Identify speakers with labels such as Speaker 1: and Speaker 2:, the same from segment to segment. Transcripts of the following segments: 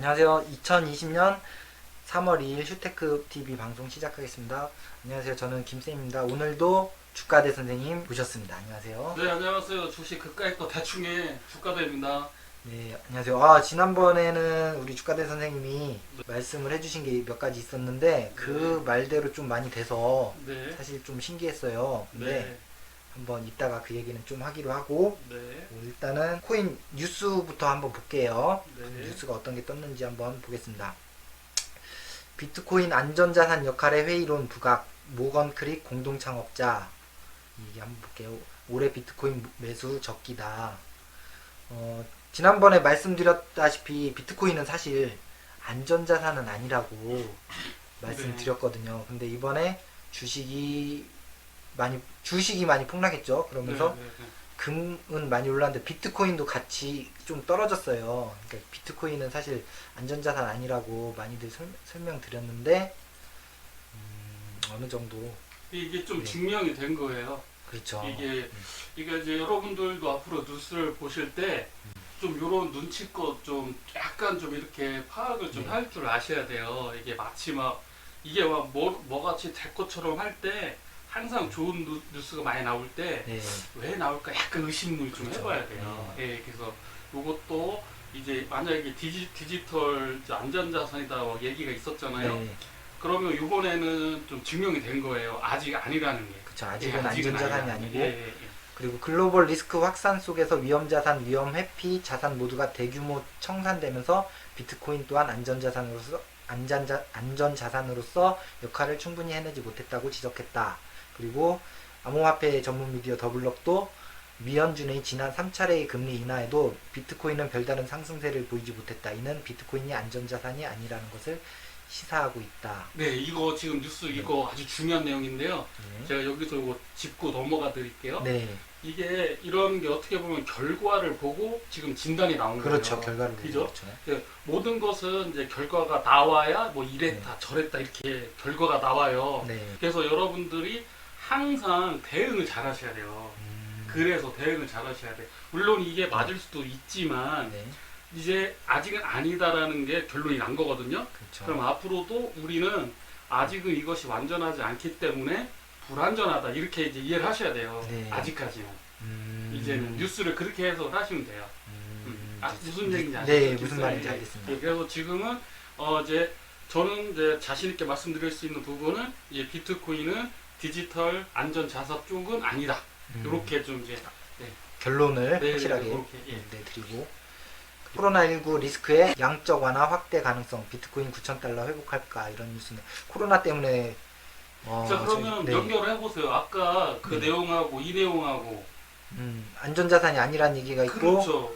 Speaker 1: 안녕하세요. 2020년 3월 2일 휴테크 TV 방송 시작하겠습니다. 안녕하세요. 저는 김쌤입니다. 오늘도 주가대 선생님 모셨습니다. 안녕하세요.
Speaker 2: 네 안녕하세요 주식 그까이 또 대충의 주가대입니다
Speaker 1: 네, 안녕하세요. 아, 지난번에는 우리 주가대 선생님이 말씀을 해주신 게 몇 가지 있었는데 그 말대로 좀 많이 돼서
Speaker 2: 네
Speaker 1: 사실 좀 신기했어요. 근데
Speaker 2: 네,
Speaker 1: 한번 이따가 그 얘기는 좀 하기로 하고
Speaker 2: 네,
Speaker 1: 일단은 코인 뉴스부터 한번 볼게요.
Speaker 2: 네.
Speaker 1: 뉴스가 어떤 게 떴는지 한번 보겠습니다. 비트코인 안전자산 역할의 회의론 부각 모건 크릭 공동 창업자 이게 한번 볼게요. 올해 비트코인 매수 적기다. 어, 지난번에 말씀드렸다시피 비트코인은 사실 안전자산은 아니라고 말씀드렸거든요. 근데 이번에 주식이 많이 주식이 많이 폭락했죠. 그러면서
Speaker 2: 네, 네, 네.
Speaker 1: 금은 많이 올랐는데 비트코인도 같이 좀 떨어졌어요. 그러니까 비트코인은 사실 안전자산 아니라고 많이들 설, 설명드렸는데 음, 어느 정도
Speaker 2: 이게 좀
Speaker 1: 네.
Speaker 2: 증명이 된 거예요
Speaker 1: 그렇죠.
Speaker 2: 이게 이게 이제 여러분들도 앞으로 뉴스를 보실 때 좀 요런 눈치껏 좀 약간 좀 이렇게 파악을 좀
Speaker 1: 네.
Speaker 2: 할줄 아셔야 돼요 이게 마치 막 이게 막 뭐, 뭐같이 될 것처럼 할때 항상 좋은 뉴- 뉴스가 많이 나올 때
Speaker 1: 네,
Speaker 2: 왜 나올까 약간 의심을 좀
Speaker 1: 그렇죠.
Speaker 2: 해봐야 돼요. 예, 그래서 이것도 이제 만약에 디지, 디지털 안전자산이다 뭐 얘기가 있었잖아요.
Speaker 1: 네,
Speaker 2: 그러면 이번에는 좀 증명이 된 거예요. 아직 아니라는 게.
Speaker 1: 그렇죠.
Speaker 2: 예,
Speaker 1: 아직은
Speaker 2: 아직은
Speaker 1: 안전자산이 아니고
Speaker 2: 게. 예, 예,
Speaker 1: 그리고 글로벌 리스크 확산 속에서 위험자산, 위험 회피 자산 모두가 대규모 청산되면서 비트코인 또한 안전자산으로서 안전자, 안전자산으로서 역할을 충분히 해내지 못했다고 지적했다. 그리고 암호화폐 전문 미디어 더블럭도 미연준의 지난 3차례의 금리 인하에도 비트코인은 별다른 상승세를 보이지 못했다. 이는 비트코인이 안전자산이 아니라는 것을 시사하고 있다.
Speaker 2: 네, 이거 지금 뉴스 이거 아주 중요한 내용인데요.
Speaker 1: 네.
Speaker 2: 제가 여기서 이거 짚고 넘어가 드릴게요.
Speaker 1: 네.
Speaker 2: 이게 이런 게 어떻게 보면 결과를 보고 지금 진단이 나온
Speaker 1: 그렇죠.
Speaker 2: 거예요.
Speaker 1: 결과를
Speaker 2: 그죠?
Speaker 1: 그렇죠.
Speaker 2: 예, 모든 것은 이제 결과가 나와야 뭐 이랬다 저랬다 이렇게 결과가 나와요.
Speaker 1: 네.
Speaker 2: 그래서 여러분들이 항상 대응을 잘 하셔야 돼요.
Speaker 1: 음,
Speaker 2: 그래서 대응을 잘 하셔야 돼. 물론 이게 맞을 수도 있지만
Speaker 1: 네.
Speaker 2: 이제 아직은 아니다라는 게 결론이 난 거거든요.
Speaker 1: 그렇죠.
Speaker 2: 그럼 앞으로도 우리는 아직은 이것이 완전하지 않기 때문에 불안전하다 이렇게 이제 이해를 하셔야 돼요.
Speaker 1: 네.
Speaker 2: 아직까지는
Speaker 1: 음,
Speaker 2: 이제는 뉴스를 그렇게 해서 하시면 돼요.
Speaker 1: 음,
Speaker 2: 아, 무슨 얘기인지
Speaker 1: 네,
Speaker 2: 아시죠?
Speaker 1: 무슨
Speaker 2: 예,
Speaker 1: 말인지
Speaker 2: 예.
Speaker 1: 알겠습니다.
Speaker 2: 예, 그래서 지금은 어 이제 저는 이제 자신 있게 말씀드릴 수 있는 부분은 이제 비트코인은 디지털 안전 자산 쪽은 아니다.
Speaker 1: 음,
Speaker 2: 이렇게 좀 이제
Speaker 1: 결론을
Speaker 2: 네,
Speaker 1: 확실하게
Speaker 2: 네, 그렇게, 예.
Speaker 1: 네, 드리고 코로나19 리스크의 양적 완화 확대 가능성 비트코인 9,000달러 회복할까 이런 뉴스는 코로나 때문에 어,
Speaker 2: 자 그러면
Speaker 1: 저희- 네,
Speaker 2: 연결을 해보세요. 아까 그
Speaker 1: 네.
Speaker 2: 내용하고 이 내용하고
Speaker 1: 음, 안전자산이 아니란 얘기가 있고
Speaker 2: 그렇죠.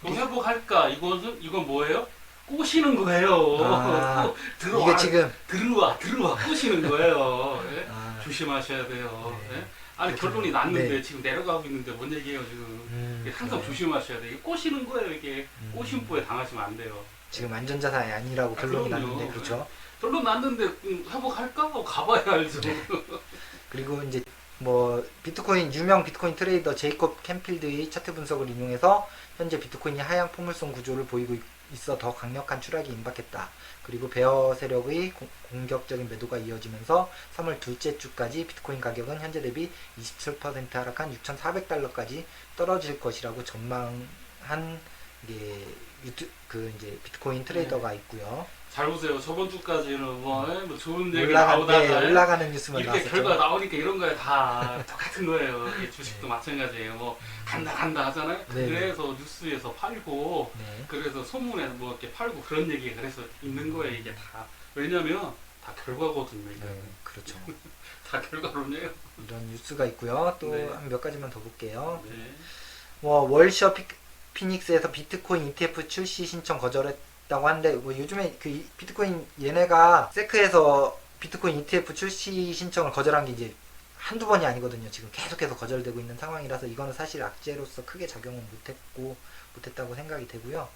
Speaker 2: 그럼 회복할까? 이것은 이건 뭐예요? 꼬시는 거예요.
Speaker 1: 아,
Speaker 2: 들어와,
Speaker 1: 이게 지금
Speaker 2: 들어와, 들어와, 꼬시는 거예요. 예?
Speaker 1: 아,
Speaker 2: 조심하셔야 돼요.
Speaker 1: 네.
Speaker 2: 예? 아니
Speaker 1: 그렇군요.
Speaker 2: 결론이 났는데
Speaker 1: 네.
Speaker 2: 지금 내려가고 있는데 뭔 얘기예요 지금?
Speaker 1: 음,
Speaker 2: 항상
Speaker 1: 네.
Speaker 2: 조심하셔야 돼요. 이게 꼬시는 거예요 이게.
Speaker 1: 음,
Speaker 2: 꼬심보에 당하시면 안 돼요.
Speaker 1: 지금 안전자산이 아니라고
Speaker 2: 아,
Speaker 1: 결론이
Speaker 2: 그럼요.
Speaker 1: 났는데 그렇죠.
Speaker 2: 결론 났는데 음, 회복할까? 하고 가봐야 알죠.
Speaker 1: 네. 그리고 이제 뭐 비트코인 유명 비트코인 트레이더 제이콥 캠필드의 차트 분석을 인용해서 현재 비트코인이 하향 포물선 구조를 보이고 있- 있어 더 강력한 추락이 임박했다. 그리고 베어 세력의 공- 공격적인 매도가 이어지면서 3월 둘째 주까지 비트코인 가격은 현재 대비 27% 하락한 6,400달러까지 떨어질 것이라고 전망한 이게 유튜 그 이제 비트코인 트레이더가 있고요.
Speaker 2: 잘 보세요. 저번 주까지는 뭐, 예? 뭐 좋은 얘기 나오다가
Speaker 1: 네, 올라가는 뉴스만
Speaker 2: 이렇게
Speaker 1: 나왔었죠.
Speaker 2: 결과 나오니까 이런 거에 다 똑같은 거예요. 이게 주식도 마찬가지예요. 뭐 간다 간다 하잖아요.
Speaker 1: 네.
Speaker 2: 그래서 뉴스에서 팔고
Speaker 1: 네.
Speaker 2: 그래서 소문에 뭐 이렇게 팔고 그런 얘기가 그래서 있는 거예요. 이게 다 왜냐면 다 결과거든요. 이게.
Speaker 1: 네, 그렇죠.
Speaker 2: 다 결과론이에요.
Speaker 1: 이런 뉴스가 있고요. 또
Speaker 2: 네.
Speaker 1: 한 몇 가지만 더 볼게요.
Speaker 2: 네.
Speaker 1: 뭐 월셔 피, 피닉스에서 비트코인 ETF 출시 신청 거절했 다고 하는데 뭐 요즘에 그 이- 비트코인 얘네가 세크에서 비트코인 ETF 출시 신청을 거절한 게 이제 한두 번이 아니거든요. 지금 계속해서 거절되고 있는 상황이라서 이거는 사실 악재로서 크게 작용은 못했고 못했다고 생각이 되고요.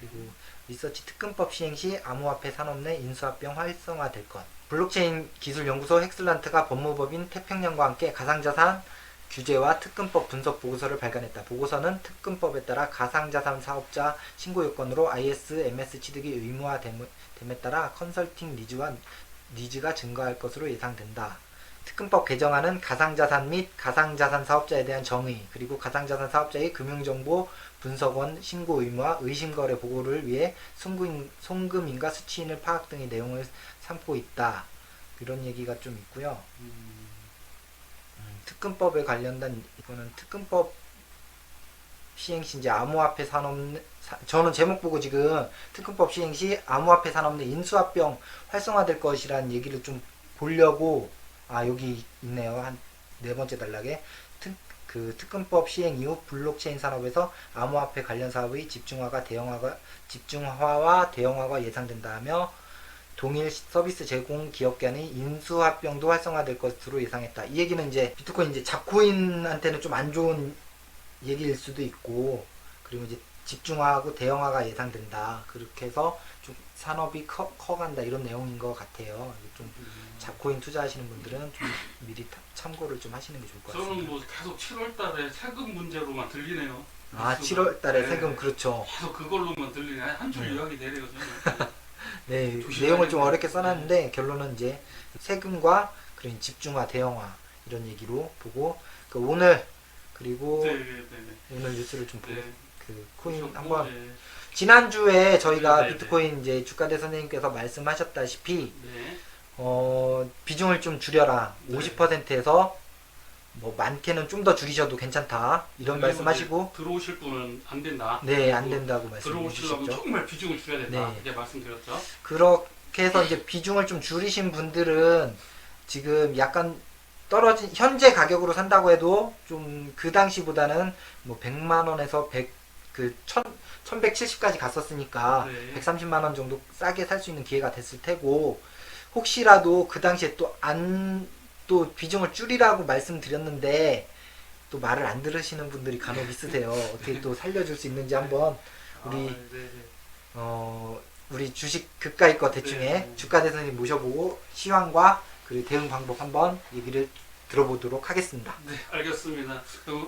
Speaker 1: 그리고 리서치 특근법 시행 시 암호화폐 산업 내 인수합병 활성화될 것. 블록체인 기술연구소 헥슬란트가 법무법인 태평양과 함께 가상자산 규제와 특근법 분석 보고서를 발간했다. 보고서는 특근법에 따라 가상자산 사업자 신고 요건으로 IS, MS 취득이 의무화됨에 따라 컨설팅 니즈와 니즈가 증가할 것으로 예상된다. 특근법 개정안은 가상자산 및 가상자산 사업자에 대한 정의, 그리고 가상자산 사업자의 금융정보 분석원 신고 의무와 의심거래 보고를 위해 송금, 송금인과 수취인을 파악 등의 내용을 삼고 있다. 이런 얘기가 좀 있고요.
Speaker 2: 음,
Speaker 1: 음, 특근법에 관련된 이거는 특근법 시행 시 이제 암호화폐 산업 저는 제목 보고 지금 특근법 시행 시 암호화폐 산업 내 인수합병 활성화될 것이라는 얘기를 좀 보려고 아 여기 있네요. 한 네 번째 단락에. 특, 그 특근법 시행 이후 블록체인 산업에서 암호화폐 관련 사업의 집중화가 대형화가 집중화와 대형화가 예상된다며 동일 서비스 제공 기업 간의 인수합병도 활성화될 것으로 예상했다. 이 얘기는 이제 비트코인 이제 잡코인한테는 좀 안 좋은 얘기일 수도 있고 그리고 이제 집중화하고 대형화가 예상된다. 그렇게 해서 좀 산업이 커, 커간다 이런 내용인 것 같아요. 좀
Speaker 2: 음.
Speaker 1: 잡코인 투자하시는 분들은 좀 미리 타- 참고를 좀 하시는 게 좋을 것
Speaker 2: 저는
Speaker 1: 같습니다.
Speaker 2: 뭐 계속 7월달에 세금 문제로만 들리네요.
Speaker 1: 아
Speaker 2: 뉴스가.
Speaker 1: 7월 달에
Speaker 2: 네.
Speaker 1: 세금 그렇죠.
Speaker 2: 계속 그걸로만 들리네. 한줄
Speaker 1: 네.
Speaker 2: 이야기 내려요 저는.
Speaker 1: 네, 내용을 좀. 어렵게 써놨는데 결론은 이제 세금과 그런 집중화, 대형화 이런 얘기로 보고 그 오늘 그리고
Speaker 2: 네, 네, 네, 네.
Speaker 1: 오늘 뉴스를 좀 보고
Speaker 2: 네.
Speaker 1: 그 코인 한번
Speaker 2: 네.
Speaker 1: 지난주에 저희가
Speaker 2: 네, 네, 네.
Speaker 1: 비트코인 이제 주가대 선생님께서 말씀하셨다시피
Speaker 2: 네.
Speaker 1: 어 비중을 좀 줄여라
Speaker 2: 네.
Speaker 1: 50%에서 뭐 많게는 좀 더 줄이셔도 괜찮다 이런 말씀하시고
Speaker 2: 이제 들어오실 분은 안 된다.
Speaker 1: 네 안 된다고 말씀해
Speaker 2: 들어오시려면
Speaker 1: 주셨죠.
Speaker 2: 정말 비중을 줄여야 된다.
Speaker 1: 네.
Speaker 2: 이렇게 말씀드렸죠.
Speaker 1: 그렇게 해서 이제 비중을 좀 줄이신 분들은 지금 약간 떨어진 현재 가격으로 산다고 해도 좀 그 당시보다는 뭐 100만 원에서 100그 1000, 1170까지 갔었으니까
Speaker 2: 네.
Speaker 1: 130만 원 정도 싸게 살 수 있는 기회가 됐을 테고 혹시라도 그 당시에 또 안 또 비중을 줄이라고 말씀드렸는데 또 말을 안 들으시는 분들이 간혹 있으세요. 어떻게 또 살려줄 수 있는지 한번 우리
Speaker 2: 아, 네, 네.
Speaker 1: 어, 우리 주식 그까이 거 대충에
Speaker 2: 네.
Speaker 1: 주가 대선님 모셔보고 시황과 그리고 대응 방법 한번 얘기를 들어보도록 하겠습니다.
Speaker 2: 네, 알겠습니다.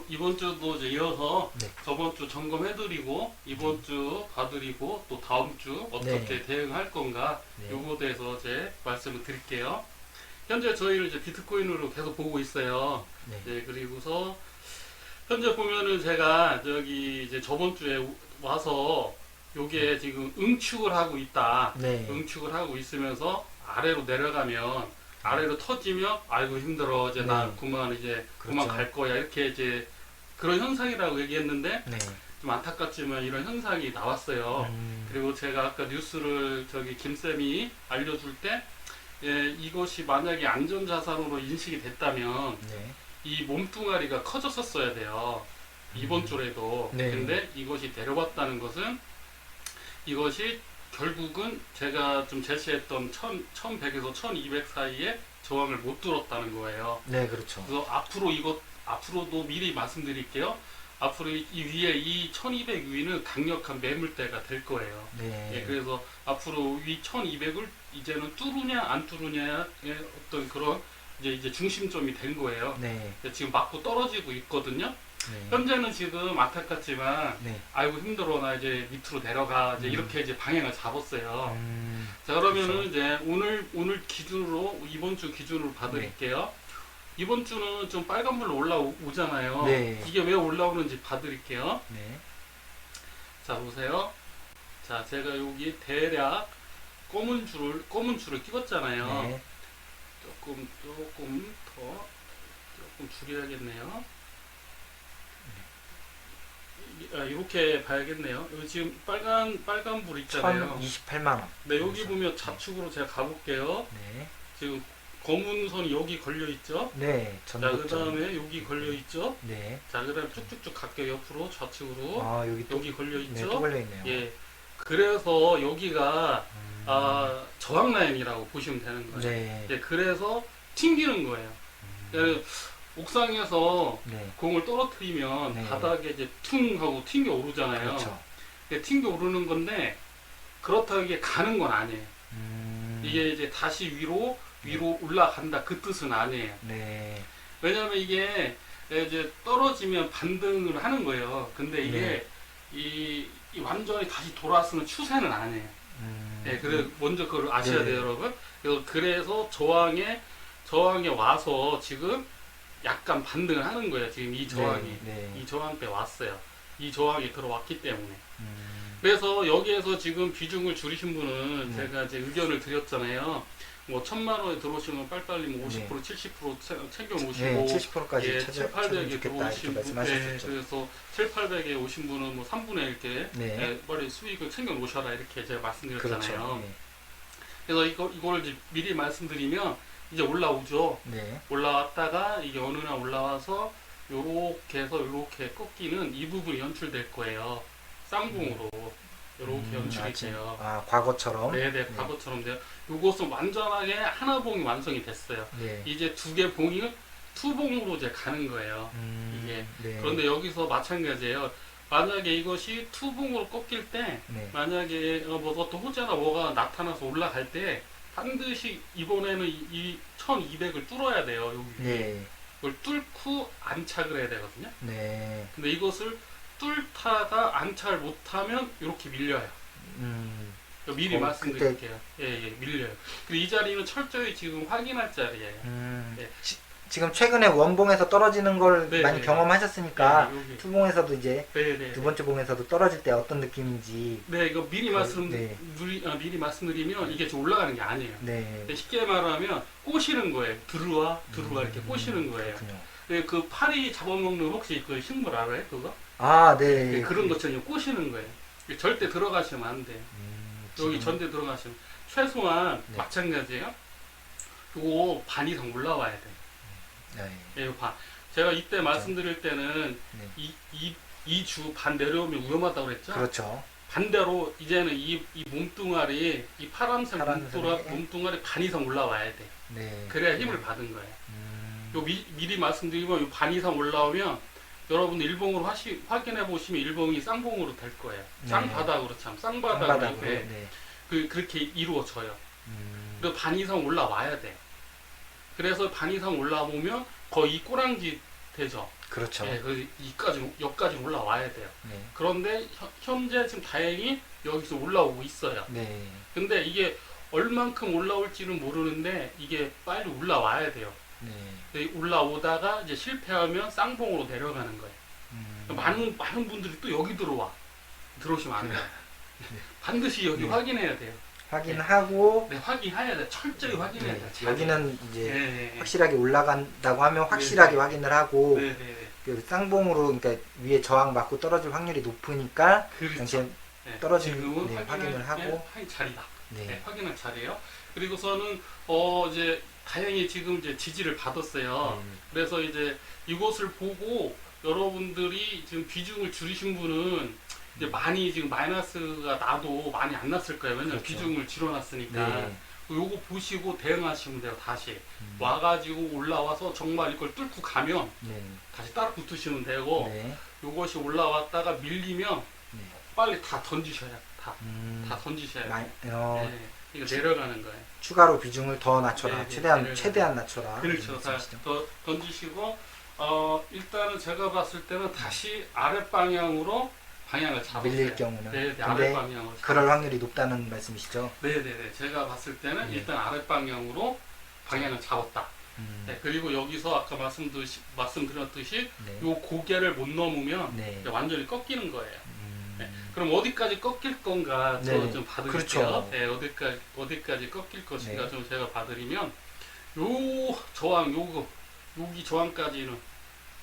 Speaker 2: 이번 주도 이제 이어서
Speaker 1: 네.
Speaker 2: 저번 주 점검해드리고 이번 주 봐드리고 또 다음 주 어떻게
Speaker 1: 네.
Speaker 2: 대응할 건가
Speaker 1: 네.
Speaker 2: 요거에 대해서 이제 말씀을 드릴게요. 현재 저희는 이제 비트코인으로 계속 보고 있어요.
Speaker 1: 네.
Speaker 2: 네, 그리고서 현재 보면은 제가 저기 이제 저번 주에 우- 와서 요게 지금 응축을 하고 있다.
Speaker 1: 네.
Speaker 2: 응축을 하고 있으면서 아래로 내려가면 아래로 터지면 아이고 힘들어 이제 나
Speaker 1: 네.
Speaker 2: 그만 이제
Speaker 1: 그렇죠.
Speaker 2: 그만 갈 거야 이렇게 이제 그런 현상이라고 얘기했는데
Speaker 1: 네.
Speaker 2: 좀 안타깝지만 이런 현상이 나왔어요.
Speaker 1: 음,
Speaker 2: 그리고 제가 아까 뉴스를 저기 김 쌤이 알려줄 때 예, 이것이 만약에 안전자산으로 인식이 됐다면
Speaker 1: 네.
Speaker 2: 이 몸뚱아리가 커졌었어야 돼요. 이번
Speaker 1: 음.
Speaker 2: 주에도.
Speaker 1: 네.
Speaker 2: 근데 이것이 내려왔다는 것은 이것이 결국은 제가 좀 제시했던 1000, 1100에서 1200 사이에 저항을 못 뚫었다는 거예요.
Speaker 1: 네, 그렇죠.
Speaker 2: 그래서 앞으로 이것, 앞으로도 미리 말씀드릴게요. 앞으로 이, 이 위에 이 1200 위는 강력한 매물대가 될 거예요.
Speaker 1: 네.
Speaker 2: 예, 그래서 앞으로 위 1200을 이제는 뚫으냐 안 뚫으냐의 어떤 그런 이제 이제 중심점이 된 거예요.
Speaker 1: 네.
Speaker 2: 지금 맞고 떨어지고 있거든요.
Speaker 1: 네.
Speaker 2: 현재는 지금 안타깝지만
Speaker 1: 네.
Speaker 2: 아이고 힘들어 나 이제 밑으로 내려가 이제
Speaker 1: 음.
Speaker 2: 이렇게 이제 방향을 잡았어요.
Speaker 1: 음,
Speaker 2: 자 그러면은
Speaker 1: 그렇죠.
Speaker 2: 이제 오늘 오늘 기준으로 이번 주 기준으로 봐드릴게요. 이번 주는 좀 빨간불로 올라오잖아요.
Speaker 1: 네.
Speaker 2: 이게 왜 올라오는지 봐드릴게요.
Speaker 1: 네.
Speaker 2: 자 보세요. 자 제가 여기 대략 검은 줄을 검은 줄을 끼웠잖아요.
Speaker 1: 네.
Speaker 2: 조금 조금 더 조금 줄여야겠네요. 이- 아, 이렇게 봐야겠네요. 여기 지금 빨간 빨간 불 있잖아요.
Speaker 1: 1028만 원.
Speaker 2: 네 여기 보면 좌측으로 제가 가볼게요.
Speaker 1: 네.
Speaker 2: 지금 검은 선이 여기 걸려 있죠.
Speaker 1: 네.
Speaker 2: 자. 그다음에 여기 걸려 있죠.
Speaker 1: 네.
Speaker 2: 자 그다음 에 쭉쭉쭉 갈게요. 옆으로 좌측으로
Speaker 1: 아, 여기 또
Speaker 2: 여기 걸려
Speaker 1: 네,
Speaker 2: 있죠.
Speaker 1: 또 걸려 있네요.
Speaker 2: 예. 그래서 여기가
Speaker 1: 음,
Speaker 2: 아 저항 라인이라고 보시면 되는 거예요.
Speaker 1: 네.
Speaker 2: 예, 그래서 튕기는 거예요.
Speaker 1: 음,
Speaker 2: 예, 옥상에서
Speaker 1: 네.
Speaker 2: 공을 떨어뜨리면
Speaker 1: 네.
Speaker 2: 바닥에 이제 퉁 하고 튕겨 오르잖아요.
Speaker 1: 그렇죠.
Speaker 2: 예, 튕겨 오르는 건데 그렇다고 이게 가는 건 아니에요.
Speaker 1: 음,
Speaker 2: 이게 이제 다시 위로 위로 올라간다 그 뜻은 아니에요.
Speaker 1: 네.
Speaker 2: 왜냐하면 이게 이제 떨어지면 반등을 하는 거예요. 근데 이게
Speaker 1: 네.
Speaker 2: 이, 이 완전히 다시 돌아서는 추세는 아니에요.
Speaker 1: 음,
Speaker 2: 네, 그래 먼저 그걸 아셔야
Speaker 1: 네.
Speaker 2: 돼요, 여러분. 그래서, 그래서 저항에 저항에 와서 지금 약간 반등을 하는 거예요. 지금 이 저항이
Speaker 1: 네, 네.
Speaker 2: 이 저항 때 왔어요. 이 저항이 들어왔기 때문에.
Speaker 1: 음,
Speaker 2: 그래서 여기에서 지금 비중을 줄이신 분은
Speaker 1: 네.
Speaker 2: 제가 이제 의견을 드렸잖아요. 뭐 천만 원에 들어오시면 빨리빨리 뭐 50%
Speaker 1: 네.
Speaker 2: 70% 챙겨 놓으시고
Speaker 1: 네, 70%까지
Speaker 2: 예,
Speaker 1: 찾아
Speaker 2: 7,
Speaker 1: 찾으면
Speaker 2: 800에
Speaker 1: 좋겠다 이렇게
Speaker 2: 들어오신 분, 네,
Speaker 1: 말씀하셨었죠.
Speaker 2: 그래서 7, 800에 오신 분은 뭐 3분의 1 이렇게
Speaker 1: 네,
Speaker 2: 예, 빨리 수익을 챙겨 놓으셔라 이렇게 제가 말씀드렸잖아요.
Speaker 1: 그렇죠. 네.
Speaker 2: 그래서 이거 이걸 이제 미리 말씀드리면 이제 올라오죠.
Speaker 1: 네,
Speaker 2: 올라왔다가 이게 어느 날 올라와서 요렇게 해서 요렇게 꺾이는 이 부분이 연출될 거예요. 쌍봉으로 요렇게
Speaker 1: 음,
Speaker 2: 연출이
Speaker 1: 아침-
Speaker 2: 돼요.
Speaker 1: 아 과거처럼.
Speaker 2: 네네
Speaker 1: 네.
Speaker 2: 과거처럼 돼요. 요것은 완전하게 하나 봉이 완성이 됐어요.
Speaker 1: 네.
Speaker 2: 이제 두 개 봉이 투봉으로 이제 가는 거예요.
Speaker 1: 음,
Speaker 2: 이게
Speaker 1: 네.
Speaker 2: 그런데 여기서 마찬가지예요. 만약에 이것이 투봉으로 꺾일 때
Speaker 1: 네.
Speaker 2: 만약에 어, 뭐 어떤 호재나 뭐가 나타나서 올라갈 때 반드시 이번에는 이, 이 1200을 뚫어야 돼요. 여기
Speaker 1: 네.
Speaker 2: 그걸 뚫고 안착을 해야 되거든요.
Speaker 1: 네.
Speaker 2: 근데 이것을 뚫다가 안착을 못하면 이렇게 밀려요.
Speaker 1: 음,
Speaker 2: 미리
Speaker 1: 어,
Speaker 2: 말씀드릴게요. 예, 예, 밀려요. 근데 이 자리는 철저히 지금 확인할 자리예요.
Speaker 1: 음.
Speaker 2: 네.
Speaker 1: 지, 지금 최근에 원봉에서 떨어지는 걸
Speaker 2: 네,
Speaker 1: 많이
Speaker 2: 네.
Speaker 1: 경험하셨으니까
Speaker 2: 네, 여기.
Speaker 1: 투봉에서도 이제
Speaker 2: 네, 네.
Speaker 1: 두 번째 봉에서도 떨어질 때 어떤 느낌인지
Speaker 2: 네, 이거 미리 말씀
Speaker 1: 네.
Speaker 2: 미리, 아, 미리 말씀드리면 이게 지금 올라가는 게 아니에요.
Speaker 1: 네.
Speaker 2: 쉽게 말하면 꼬시는 거예요. 들어와, 들어와 이렇게
Speaker 1: 음,
Speaker 2: 꼬시는 거예요.
Speaker 1: 그렇군요.
Speaker 2: 네, 그 파리 잡아먹는 혹시 그 식물 알아요? 그거?
Speaker 1: 아, 네.
Speaker 2: 네, 그런 것처럼 꼬시는 거예요. 절대 들어가시면 안 돼요.
Speaker 1: 음,
Speaker 2: 여기
Speaker 1: 지금-
Speaker 2: 전대 들어가시면 최소한
Speaker 1: 네.
Speaker 2: 마찬가지예요. 요거 반 이상 올라와야 돼요.
Speaker 1: 네.
Speaker 2: 예, 요 반. 제가 이때 말씀드릴 때는
Speaker 1: 네.
Speaker 2: 이이주 반 내려오면 위험하다고 그랬죠.
Speaker 1: 그렇죠.
Speaker 2: 반대로 이제는 이, 이 몸뚱아리, 이 파란색
Speaker 1: 파란색에.
Speaker 2: 몸뚱아리, 몸뚱아리 반 이상 올라와야 돼.
Speaker 1: 네.
Speaker 2: 그래야 힘을 받은 거예요.
Speaker 1: 음,
Speaker 2: 요 미, 미리 말씀드리면 요반 이상 올라오면 여러분들 일봉으로 하시, 확인해 보시면 일봉이 쌍봉으로 될 거예요.
Speaker 1: 네.
Speaker 2: 쌍바닥으로 참 쌍바닥으로. 이렇게
Speaker 1: 네.
Speaker 2: 그, 그렇게 이루어져요.
Speaker 1: 음,
Speaker 2: 그리고 반 이상 올라와야 돼. 그래서 반 이상 올라오면 거의 이 꼬랑지 되죠.
Speaker 1: 그렇죠.
Speaker 2: 예, 그 이까지 여기까지 올라와야 돼요.
Speaker 1: 네.
Speaker 2: 그런데 현- 현재 지금 다행히 여기서 올라오고 있어요.
Speaker 1: 네.
Speaker 2: 근데 이게 얼만큼 올라올지는 모르는데 이게 빨리 올라와야 돼요.
Speaker 1: 네.
Speaker 2: 올라오다가 이제 실패하면 쌍봉으로 내려가는 거예요.
Speaker 1: 음,
Speaker 2: 많은 많은 분들이 또 여기 들어와 들어오시면 안 돼요.
Speaker 1: 네.
Speaker 2: 반드시 여기
Speaker 1: 네.
Speaker 2: 확인해야 돼요.
Speaker 1: 확인하고
Speaker 2: 네, 확인해야 돼. 철저히 확인해야 돼요.
Speaker 1: 네. 여기는 이제
Speaker 2: 네, 네,
Speaker 1: 확실하게 올라간다고 하면 확실하게
Speaker 2: 네.
Speaker 1: 확인을 하고
Speaker 2: 네, 네, 네.
Speaker 1: 그 쌍봉으로 그러니까 위에 저항 맞고 떨어질 확률이 높으니까
Speaker 2: 그렇죠. 네,
Speaker 1: 떨어지는- 네,
Speaker 2: 확인을,
Speaker 1: 하고.
Speaker 2: 네, 확인 자리다. 네,
Speaker 1: 네.
Speaker 2: 확인할 자리예요. 그리고서는 어 이제 다행히 지금 이제 지지를 받았어요.
Speaker 1: 네.
Speaker 2: 그래서 이제 이것을 보고 여러분들이 지금 비중을 줄이신 분은 이제 많이 지금 마이너스가 나도 많이 안 났을 거예요. 왜냐면
Speaker 1: 그렇죠.
Speaker 2: 비중을 줄여놨으니까.
Speaker 1: 네.
Speaker 2: 요거 보시고 대응하시면 돼요. 다시
Speaker 1: 음,
Speaker 2: 와가지고 올라와서 정말 이걸 뚫고 가면
Speaker 1: 네.
Speaker 2: 다시 따라 붙으시면 되고
Speaker 1: 네.
Speaker 2: 요것이 올라왔다가 밀리면
Speaker 1: 네.
Speaker 2: 빨리 다 던지셔야 다,
Speaker 1: 음,
Speaker 2: 다 던지셔야
Speaker 1: 마-
Speaker 2: 돼요.
Speaker 1: 어,
Speaker 2: 네, 이거 내려가는 거예요.
Speaker 1: 추가로 비중을 더 낮춰라.
Speaker 2: 네, 네,
Speaker 1: 최대한
Speaker 2: 네,
Speaker 1: 최대한 낮춰라.
Speaker 2: 그렇죠. 다? 더 던지시고 어 일단은 제가 봤을 때는 다시 아랫 방향으로 방향을 잡았어요.
Speaker 1: 밀릴 경우는
Speaker 2: 네, 네, 아랫
Speaker 1: 근데
Speaker 2: 방향으로.
Speaker 1: 그럴 확률이 높다는 말씀이시죠?
Speaker 2: 네, 네, 네. 제가 봤을 때는
Speaker 1: 네.
Speaker 2: 일단 아랫 방향으로 방향을 잡았다.
Speaker 1: 음,
Speaker 2: 네, 그리고 여기서 아까 말씀드시, 말씀드렸듯이
Speaker 1: 네.
Speaker 2: 요 고개를 못 넘으면
Speaker 1: 네.
Speaker 2: 이제 완전히 꺾이는 거예요.
Speaker 1: 음,
Speaker 2: 네. 그럼 어디까지 꺾일 건가
Speaker 1: 네.
Speaker 2: 저좀 봐드릴게요.
Speaker 1: 그렇죠.
Speaker 2: 네, 어디까지 어디까지 꺾일 것인가
Speaker 1: 네.
Speaker 2: 좀 제가 봐드리면 요 저항 요거 여기 저항까지는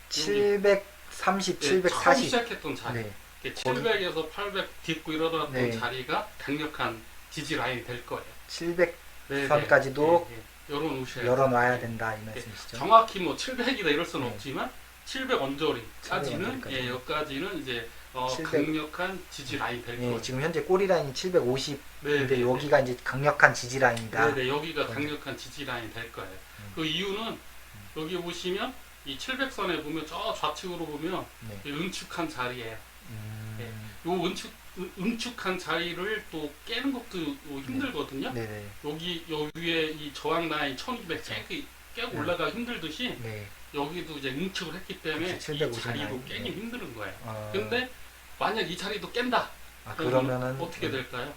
Speaker 1: 730,
Speaker 2: 네, 처음
Speaker 1: 740.
Speaker 2: 시작했던 자리
Speaker 1: 네.
Speaker 2: 700에서 800 딛고 일어났던
Speaker 1: 네.
Speaker 2: 자리가 강력한 지지 라인이 될 거예요.
Speaker 1: 700
Speaker 2: 네,
Speaker 1: 선까지도
Speaker 2: 네, 네. 열어놓으셔야 돼요.
Speaker 1: 열어놔야 된다 이 말씀이시죠?
Speaker 2: 정확히 뭐 700이다 이럴 수는
Speaker 1: 네.
Speaker 2: 없지만 700 언저리까지는
Speaker 1: 700 언저리까지.
Speaker 2: 예, 여기까지는 이제 어,
Speaker 1: 700.
Speaker 2: 강력한 지지 라인 될
Speaker 1: 네,
Speaker 2: 거예요.
Speaker 1: 지금 현재 꼬리 라인이 750.
Speaker 2: 네,
Speaker 1: 근데
Speaker 2: 네,
Speaker 1: 여기가 이제 강력한 지지 라인이다.
Speaker 2: 네, 네, 여기가
Speaker 1: 그건
Speaker 2: 강력한 지지 라인 될 거예요.
Speaker 1: 음.
Speaker 2: 그 이유는 여기 보시면 이 700선에 보면 저 좌측으로 보면
Speaker 1: 네.
Speaker 2: 이 응축한 자리예요.
Speaker 1: 음,
Speaker 2: 네. 요 응축 응- 응축한 자리를 또 깨는 것도 힘들거든요.
Speaker 1: 네 네.
Speaker 2: 여기 여 위에 이 저항 라인 1200 제일 깨고
Speaker 1: 네.
Speaker 2: 올라가기 힘들듯이
Speaker 1: 네.
Speaker 2: 여기도 이제 응축을 했기 때문에.
Speaker 1: 이750
Speaker 2: 자리도
Speaker 1: 라인.
Speaker 2: 깨기
Speaker 1: 네.
Speaker 2: 힘든 거예요.
Speaker 1: 어,
Speaker 2: 근데 만약 이 자리도 깬다.
Speaker 1: 아,
Speaker 2: 그러면
Speaker 1: 그러면은
Speaker 2: 어떻게
Speaker 1: 네.
Speaker 2: 될까요?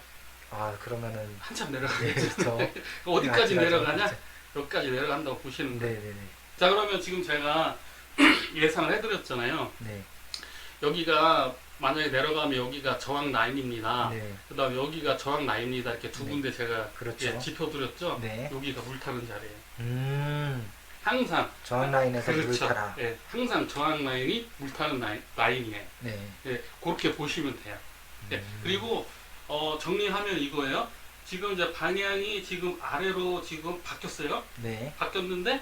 Speaker 1: 아 그러면은
Speaker 2: 한참
Speaker 1: 네,
Speaker 2: 내려가겠죠.
Speaker 1: 그렇죠.
Speaker 2: 어디까지
Speaker 1: 아찔하죠.
Speaker 2: 내려가냐? 여기까지 내려간다고 보시는 거예요.
Speaker 1: 네네네.
Speaker 2: 자 그러면 지금 제가 예상을 해드렸잖아요.
Speaker 1: 네.
Speaker 2: 여기가 만약에 내려가면 여기가 저항 라인입니다.
Speaker 1: 네.
Speaker 2: 그다음 여기가 저항 라인입니다. 이렇게 두
Speaker 1: 네.
Speaker 2: 군데 제가
Speaker 1: 그렇죠.
Speaker 2: 예, 짚어드렸죠.
Speaker 1: 네.
Speaker 2: 여기가 물 타는 자리예요.
Speaker 1: 음.
Speaker 2: 항상
Speaker 1: 저항 라인에서 물을
Speaker 2: 그렇죠.
Speaker 1: 타라.
Speaker 2: 예, 항상 저항 라인이 물 타는 라인, 라인이에요.
Speaker 1: 네.
Speaker 2: 예, 그렇게 보시면 돼요. 예,
Speaker 1: 음.
Speaker 2: 그리고 어, 정리하면 이거예요. 지금 이제 방향이 지금 아래로 지금 바뀌었어요.
Speaker 1: 네.
Speaker 2: 바뀌었는데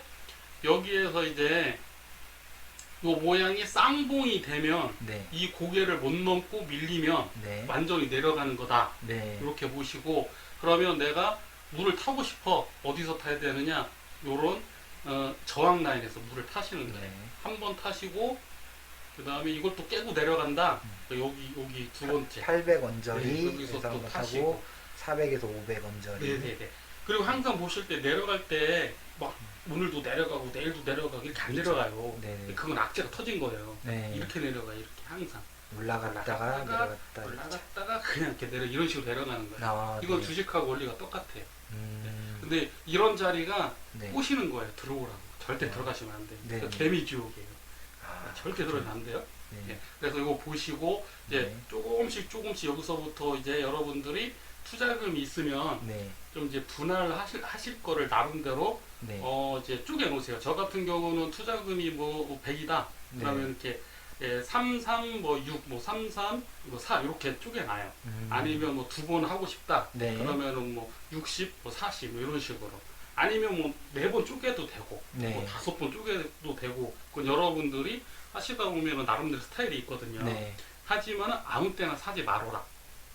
Speaker 2: 여기에서 이제 요 모양이 쌍봉이 되면
Speaker 1: 네.
Speaker 2: 이 고개를 못 넘고 밀리면
Speaker 1: 네.
Speaker 2: 완전히 내려가는 거다.
Speaker 1: 네.
Speaker 2: 이렇게 보시고 그러면 내가 물을 타고 싶어 어디서 타야 되느냐? 요런 어, 저항 라인에서 물을 타시는 거예요.
Speaker 1: 네.
Speaker 2: 한 번 타시고 그 다음에 이걸 또 깨고 내려간다.
Speaker 1: 음.
Speaker 2: 여기 여기 두 번째.
Speaker 1: 800 언저리
Speaker 2: 네, 여기서
Speaker 1: 에서
Speaker 2: 또 타시고.
Speaker 1: 타고 400에서 500 언저리.
Speaker 2: 네네네. 그리고 항상 보실 때 내려갈 때 막 오늘도 내려가고 내일도 내려가고 이렇게 안 내려가요.
Speaker 1: 네.
Speaker 2: 그건 악재가 터진 거예요.
Speaker 1: 네.
Speaker 2: 이렇게 내려가 이렇게 항상
Speaker 1: 올라갔다가
Speaker 2: 올라갔다가
Speaker 1: 내려갔다. 이렇게.
Speaker 2: 올라갔다가 그냥 이렇게 내려 이런 식으로 내려가는 거예요.
Speaker 1: 아,
Speaker 2: 이건
Speaker 1: 네.
Speaker 2: 주식하고 원리가 똑같아요.
Speaker 1: 음.
Speaker 2: 근데 이런 자리가
Speaker 1: 네.
Speaker 2: 꼬시는 거예요. 들어오라고. 절대
Speaker 1: 네.
Speaker 2: 들어가시면 안 돼요.
Speaker 1: 네.
Speaker 2: 그 개미 지옥이에요.
Speaker 1: 아,
Speaker 2: 절대 들어가면 안 돼요.
Speaker 1: 네.
Speaker 2: 예. 그래서 이거 보시고 이제
Speaker 1: 네.
Speaker 2: 조금씩 조금씩 여기서부터 이제 여러분들이 투자금이 있으면
Speaker 1: 네.
Speaker 2: 좀 이제 분할 하실 하실 거를 나름대로
Speaker 1: 네.
Speaker 2: 어 이제 쪼개 놓으세요. 저 같은 경우는 투자금이 뭐 100이다.
Speaker 1: 네.
Speaker 2: 그러면 이렇게 예, 33, 뭐 6, 뭐 33, 뭐 4 이렇게 쪼개놔요.
Speaker 1: 음.
Speaker 2: 아니면 뭐 두 번 하고 싶다.
Speaker 1: 네.
Speaker 2: 그러면은 뭐 60, 뭐 40, 뭐 이런 식으로. 아니면 뭐 네 번 쪼개도 되고,
Speaker 1: 네.
Speaker 2: 뭐 다섯 번 쪼개도 되고, 그건 여러분들이 하시다 보면은 나름대로 스타일이 있거든요.
Speaker 1: 네.
Speaker 2: 하지만은 아무 때나 사지 말아라.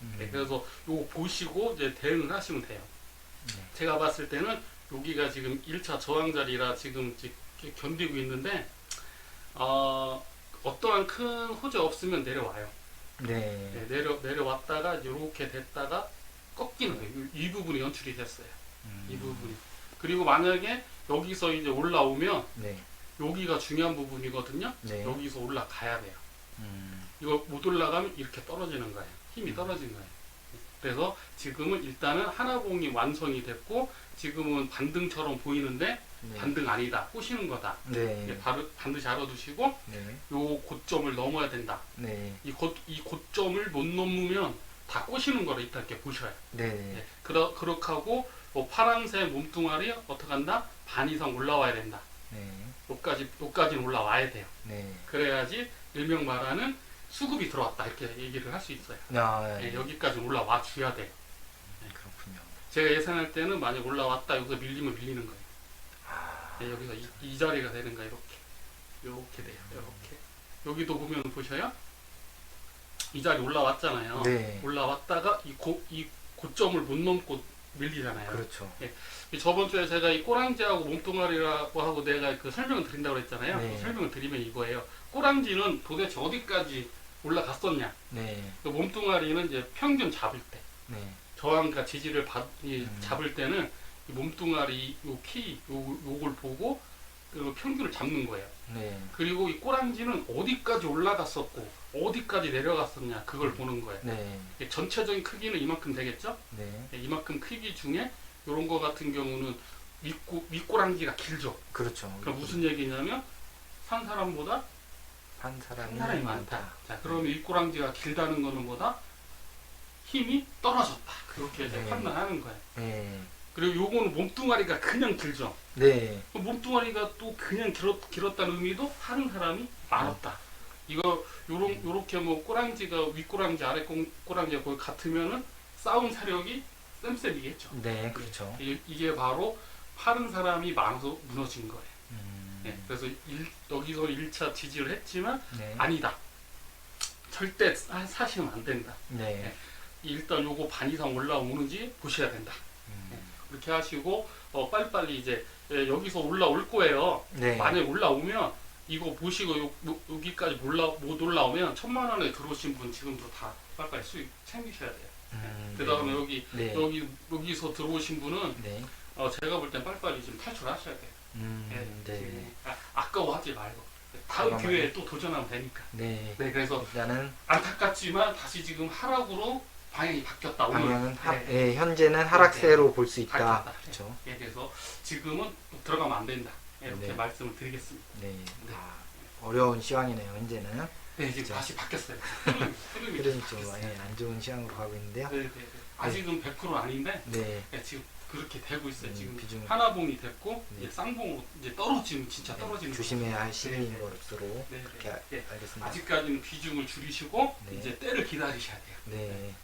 Speaker 1: 음.
Speaker 2: 네, 그래서 요거 보시고 이제 대응을 하시면 돼요.
Speaker 1: 네.
Speaker 2: 제가 봤을 때는 여기가 지금 1차 저항 자리라 지금 견디고 있는데, 어, 어떠한 큰 호재 없으면 내려와요.
Speaker 1: 네.
Speaker 2: 네, 내려, 내려왔다가 이렇게 됐다가 꺾이는 거예요. 이- 이 부분이 연출이 됐어요.
Speaker 1: 음.
Speaker 2: 이 부분이. 그리고 만약에 여기서 이제 올라오면
Speaker 1: 네.
Speaker 2: 여기가 중요한 부분이거든요.
Speaker 1: 네.
Speaker 2: 여기서 올라가야 돼요.
Speaker 1: 음.
Speaker 2: 이거 못 올라가면 이렇게 떨어지는 거예요. 힘이 떨어진 거예요. 그래서 지금은 일단은 하나봉이 완성이 됐고 지금은 반등처럼 보이는데
Speaker 1: 네.
Speaker 2: 반등 아니다. 꼬시는 거다.
Speaker 1: 네.
Speaker 2: 예, 바로 반드시 알아두시고
Speaker 1: 네.
Speaker 2: 요 고점을 넘어야 된다.
Speaker 1: 네.
Speaker 2: 이, 고, 이 고점을 못 넘으면 다 꼬시는 거를 일단 이렇게 보셔요.
Speaker 1: 네.
Speaker 2: 예, 그러, 그렇게 하고 뭐 파란색 몸뚱아리 어떻게 한다? 반 이상 올라와야 된다.
Speaker 1: 네.
Speaker 2: 요까지 요까지는 올라와야 돼요.
Speaker 1: 네.
Speaker 2: 그래야지 일명 말하는 수급이 들어왔다 이렇게 얘기를 할 수 있어요.
Speaker 1: 아,
Speaker 2: 예,
Speaker 1: 네.
Speaker 2: 여기까지 올라와 줘야 돼요.
Speaker 1: 그렇군요.
Speaker 2: 제가 예상할 때는 만약 올라왔다 여기서 밀리면 밀리는 거예요.
Speaker 1: 아,
Speaker 2: 예, 여기서 이, 이 자리가 되는 거야 이렇게 이렇게 돼요. 이렇게 여기도 보면 보셔요. 이 자리 올라왔잖아요.
Speaker 1: 네.
Speaker 2: 올라왔다가 이, 고, 이 고점을 못 넘고 밀리잖아요.
Speaker 1: 그렇죠.
Speaker 2: 이 저번 주에 제가 이 꼬랑지하고 몸뚱아리라고 하고 내가 그 설명을 드린다고 그랬잖아요.
Speaker 1: 네.
Speaker 2: 그 설명을 드리면 이거예요. 꼬랑지는 도대체 어디까지 올라갔었냐?
Speaker 1: 네.
Speaker 2: 그 몸뚱아리는 이제 평균 잡을 때
Speaker 1: 네.
Speaker 2: 저항과 지지를 받, 이
Speaker 1: 음.
Speaker 2: 잡을 때는 이 몸뚱아리 요 키, 요, 요걸 보고 그 평균을 잡는 거예요.
Speaker 1: 네.
Speaker 2: 그리고 이 꼬랑지는 어디까지 올라갔었고 어디까지 내려갔었냐 그걸
Speaker 1: 음.
Speaker 2: 보는 거예요.
Speaker 1: 네.
Speaker 2: 이 전체적인 크기는 이만큼 되겠죠?
Speaker 1: 네.
Speaker 2: 네, 이만큼 크기 중에 이런 거 같은 경우는 윗고, 윗꼬랑지가 길죠.
Speaker 1: 그렇죠.
Speaker 2: 그럼 무슨 얘기냐면 산 사람보다
Speaker 1: 한 사람이,
Speaker 2: 한 사람이 많다. 자, 그러면 윗꼬랑지가 길다는 거는 뭐다? 힘이 떨어졌다. 그렇게 이제
Speaker 1: 네.
Speaker 2: 판단하는 거예요.
Speaker 1: 네.
Speaker 2: 그리고 요거는 몸뚱아리가 그냥 길죠.
Speaker 1: 네.
Speaker 2: 그 몸뚱아리가 또 그냥 길었, 길었다는 의미도 하는 사람이 많았다. 이거 요런 요렇게 뭐 꼬랑지가 윗꼬랑지 아래 꼬- 꼬랑지가 거의 같으면은 싸운 사력이 쌤쌤이겠죠.
Speaker 1: 네. 그렇죠.
Speaker 2: 이- 이게 바로 파는 사람이 많아서 무너진 거예요.
Speaker 1: 음.
Speaker 2: 네, 그래서 일, 여기서 1차 지지를 했지만
Speaker 1: 네.
Speaker 2: 아니다. 절대 사- 사시면 안 된다.
Speaker 1: 네.
Speaker 2: 일단 요거 반 이상 올라오는지 보셔야 된다.
Speaker 1: 음.
Speaker 2: 그렇게 하시고 어, 빨리빨리 이제 예, 여기서 올라올 거예요.
Speaker 1: 네.
Speaker 2: 만약 올라오면 이거 보시고 요, 요- 여기까지 올라, 못 올라오면 천만 원에 들어오신 분 지금도 다 빨리빨리 수익 챙기셔야 돼요.
Speaker 1: 음.
Speaker 2: 그 다음에 여기
Speaker 1: 네.
Speaker 2: 여기 여기서 들어오신 분은
Speaker 1: 네.
Speaker 2: 어, 제가 볼 땐 빨리빨리 지금 탈출하셔야 돼요.
Speaker 1: 음,
Speaker 2: 예,
Speaker 1: 네.
Speaker 2: 지금 아, 아까워하지 말고 다음. 기회에 또 도전하면 되니까.
Speaker 1: 네.
Speaker 2: 네, 그래서
Speaker 1: 일단은
Speaker 2: 안타깝지만 다시 지금 하락으로 방향이 바뀌었다.
Speaker 1: 방향은 하,
Speaker 2: 네.
Speaker 1: 예, 현재는 하락세로 볼 수 있다.
Speaker 2: 바뀌었다.
Speaker 1: 그렇죠.
Speaker 2: 예, 그래서 지금은 들어가면 안 된다. 이렇게
Speaker 1: 네.
Speaker 2: 말씀을 드리겠습니다.
Speaker 1: 네.
Speaker 2: 네.
Speaker 1: 아, 어려운 시황이네요. 현재는
Speaker 2: 네, 지금
Speaker 1: 그렇죠.
Speaker 2: 다시 바뀌었어요. 흐름이, 흐름이
Speaker 1: 좀
Speaker 2: 바뀌었어요.
Speaker 1: 예, 안 좋은 시황으로 가고 있는데요.
Speaker 2: 네, 네, 네. 아직은 100% 아닌데
Speaker 1: 네.
Speaker 2: 예, 지금 그렇게 되고 있어요.
Speaker 1: 음,
Speaker 2: 지금
Speaker 1: 비중
Speaker 2: 하나봉이 됐고
Speaker 1: 네.
Speaker 2: 이제 쌍봉으로 이제 떨어지면 진짜 떨어지는
Speaker 1: 네, 조심해야 할
Speaker 2: 네,
Speaker 1: 시기인
Speaker 2: 네.
Speaker 1: 것으로
Speaker 2: 네,
Speaker 1: 그렇게
Speaker 2: 네.
Speaker 1: 알-
Speaker 2: 예.
Speaker 1: 알겠습니다.
Speaker 2: 아직까지는 비중을 줄이시고
Speaker 1: 네.
Speaker 2: 이제 때를 기다리셔야 돼요.
Speaker 1: 네.